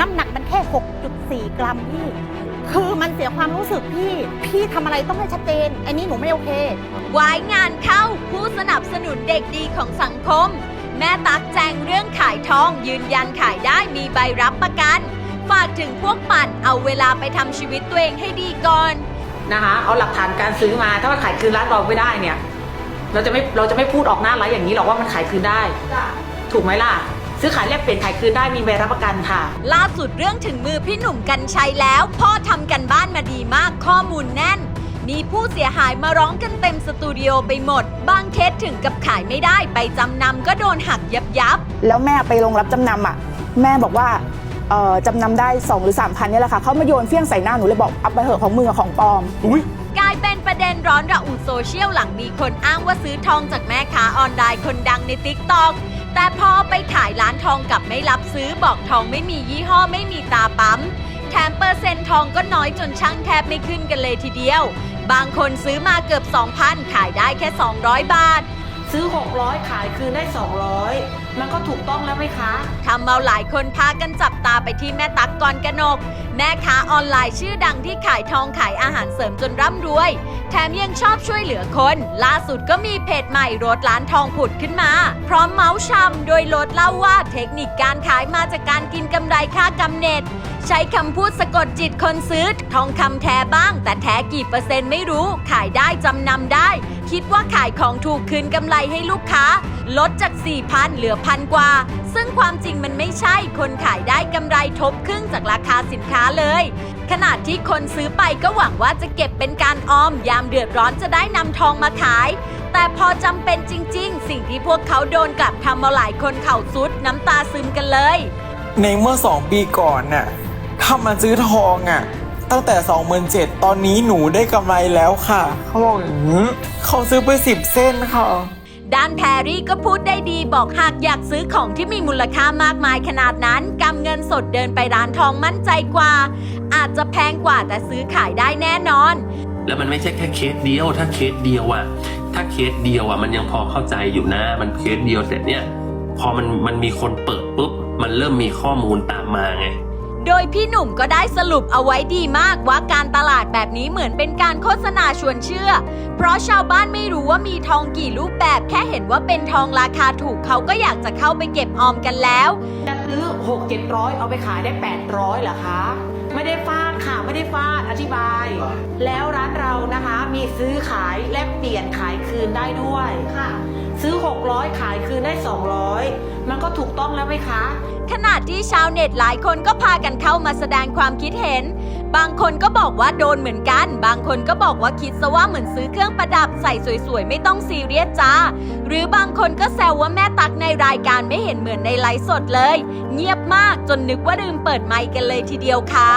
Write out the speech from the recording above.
น้ำหนักมันแค่ 6.4 กรัมพี่ คือมันเสียความรู้สึกพี่ พี่ทำอะไรต้องให้ชัดเจน อันนี้หนูไม่โอเค วายงานเข้าผู้สนับสนุนเด็กดีของสังคม แม่ตักแจงเรื่องขายทองยืนยันขายได้มีใบรับประกัน ฝากถึงพวกปั่นเอาเวลาไปทำชีวิตตัวเองให้ดีก่อน นะคะเอาหลักฐานการซื้อมาถ้ามันขายคืนร้านเราไม่ได้เนี่ย เราจะไม่เราจะไม่พูดออกหน้าไลฟ์อย่างนี้หรอกว่ามันขายคืนได้ ถูกไหมล่ะ ซื้อขายแลกเปลี่ยนขายคืนได้มีใบรับประกันค่ะ ล่าสุดเรื่องถึงมือพี่หนุ่มกัญชัยแล้ว พ่อทำกันบ้านมาดีมากข้อมูลแน่น มีผู้เสียหายมาร้องกันเต็มสตูดิโอไปหมด บางเคสถึงกับขายไม่ได้ไปจำนำก็โดนหักยับยับ แล้วแม่ไปลงรับจำนำอะ แม่บอกว่าเอ่อจำนำได้ 2 หรือ 3 พันนี่แหละค่ะเขามาโยนเฟี้ยงใส่หน้าหนูเลยบอกเอาไปเหอะของมือะของปลอมกลายเป็นประเด็นร้อนระอุโซเชียลหลังมีคนอ้างว่าซื้อทองจากแม่ค้าออนไลน์คนดังในติ๊กต็อกแต่พอไปขายร้านทองกับไม่รับซื้อบอกทองไม่มียี่ห้อไม่มีตาปั๊ม แถมเปอร์เซ็นต์ทองก็น้อยจนช่างแทบไม่ขึ้นกันเลยทีเดียว บางคนซื้อมาเกือบ 2,000 ขายได้แค่ 200 บาท ซื้อ 600 ขายคืนได้ 200 มันก็ถูกต้องแล้วไหมคะทำเอาหลายคนพากันจับตาไปที่แม่ตั๊กกรกนก แม่ค้าออนไลน์ชื่อดังที่ขายทองขายอาหารเสริมจนร่ำรวย แถมยังชอบช่วยเหลือคน ล่าสุดก็มีเพจใหม่รถร้านทองผุดขึ้นมา พร้อมเมาส์ชำโดยรถเล่าว่าเทคนิคการขายมาจากการกินกำไรค่ากำเนิดใช้คำพูดสะกดจิตคนซื้อ ทองคำแท้บ้าง แต่แท้กี่เปอร์เซ็นต์ไม่รู้ ขายได้จำนำได้ คิดว่าขายของถูกคืนกำไรให้ลูกค้าลดจาก 4,000 เหลือพันกว่า ซึ่งความจริงมันไม่ใช่คนขายได้กำไรทบครึ่งจากราคาสินค้าเลยขณะที่คนซื้อไปก็หวังว่าจะเก็บเป็นการออมยามเดือดร้อนจะได้นำทองมาขาย แต่พอจำเป็นจริง ๆ สิ่งที่พวกเขาโดนกลับทำเอาหลายคนเข่าซุดน้ำตาซึมกันเลย ในเมื่อ 2 ปีก่อนน่ะถ้ามาซื้อทองอะ ตั้งแต่27,000ตอนนี้หนูได้กำไรแล้วค่ะ เขาบอกอย่างนี้เขาซื้อไป 10 เส้นค่ะ ด้านแพรรี่ก็พูดได้ดีบอกหากอยากซื้อของที่มีมูลค่ามากมายขนาดนั้นกำเงินสดเดินไปร้านทองมั่นใจกว่า อาจจะแพงกว่าแต่ซื้อขายได้แน่นอน แล้วมันไม่ใช่แค่เคสเดียว ถ้าเคสเดียวอะถ้าเคสเดียวอะมันยังพอเข้าใจอยู่นะ มันเคสเดียวแต่เนี่ย พอมันมันมีคนเปิดปุ๊บมันเริ่มมีข้อมูลตามมาไง โดยพี่หนุ่มก็ได้สรุปเอาไว้ดีมากว่าการตลาดแบบนี้เหมือนเป็นการโฆษณาชวนเชื่อ เพราะชาวบ้านไม่รู้ว่ามีทองกี่รูปแบบ แค่เห็นว่าเป็นทองราคาถูกเขาก็อยากจะเข้าไปเก็บออมกันแล้ว จะซื้อ6 700เอาไปขายได้800เหรอคะ ไม่ได้ฟาดค่ะไม่ได้ฟาดอธิบาย แล้วร้านเรานะคะมีซื้อขายแลกเปลี่ยนขายคืนได้ด้วยค่ะ ซื้อ 600 ขายคืนได้ 200 มันก็ถูกต้องแล้วไหมคะ ขณะที่ชาวเน็ตหลายคนก็พากันเข้ามาแสดงความคิดเห็น บางคนก็บอกว่าโดนเหมือนกัน บางคนก็บอกว่าคิดซะว่าเหมือนซื้อเครื่องประดับใส่สวยๆ ไม่ต้องซีเรียสจ้า หรือบางคนก็แซวว่าแม่ตักในรายการไม่เห็นเหมือนในไลฟ์สดเลย เงียบมากจนนึกว่าลืมเปิดไมค์กันเลยทีเดียวค่ะ